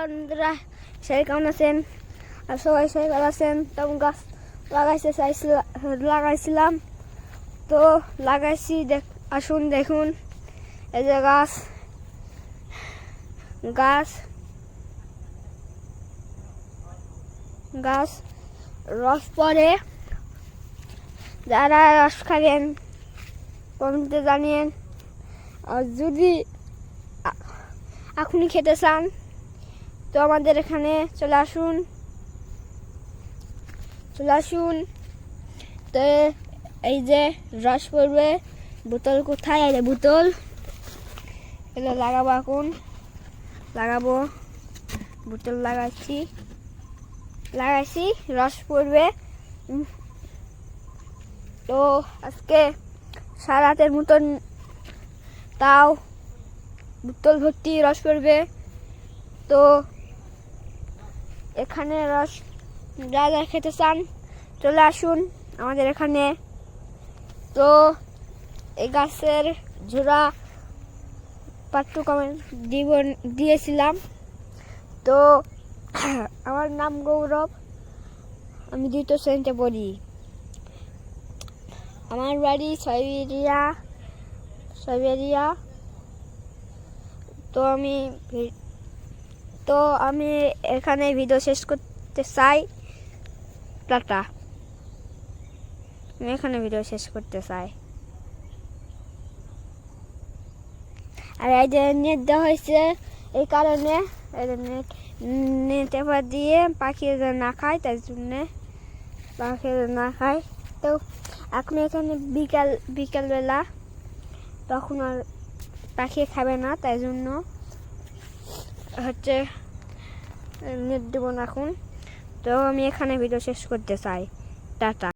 বন্ধুরা সবাই কেমন আছেন আর সবাই সবাই ভালো আছেন তেমন গাছ লাগাইতে চাইছিলাম লাগাইছিলাম তো লাগাইছি দেখ আসুন দেখুন এই যে গাছ গাছ গাছ রস পড়ে যারা রস খাবেন কমেন্টে জানিয়েন আর যদি এখনই খেতে চান তো আমাদের এখানে চলে আসুন। চলে আসুন। তো এই যে রস পড়বে। বোতল কোথায়? এই বোতল। এগুলো লাগাবো এখন। লাগাবো। বোতল লাগাচ্ছি। লাগাইছি রস পড়বে। তো আজকে সারাতের মতন তাও বোতল ভর্তি রস পড়বে। তো এখানে রস, যা যা খেতে চান, চলে আসুন আমাদের এখানে। তো এই গাছের ঝোড়া পাট্টু কমেন্ট দিব, দিয়েছিলাম। তো আমার নাম গৌরব, আমি দ্বিতীয় শ্রেণীতে পড়ি। আমার বাড়ি সাইবেরিয়া সাইবেরিয়া। তো আমি তো আমি এখানে ভিডিও শেষ করতে চাই। টাটা। আমি এখানে ভিডিও শেষ করতে চাই। আর এই যে নেট দেওয়া হয়েছে, এই কারণে নেট নেট এবার দিয়ে পাখি না খায়, তাই জন্যে পাখি না খায়। তো এখন এখানে বিকাল, বিকালবেলা তখন আর পাখি খাবে না, তাই জন্য হচ্ছে নেট দেবো না এখন। তো আমি এখানে ভিডিও শেষ করতে চাই। টাটা।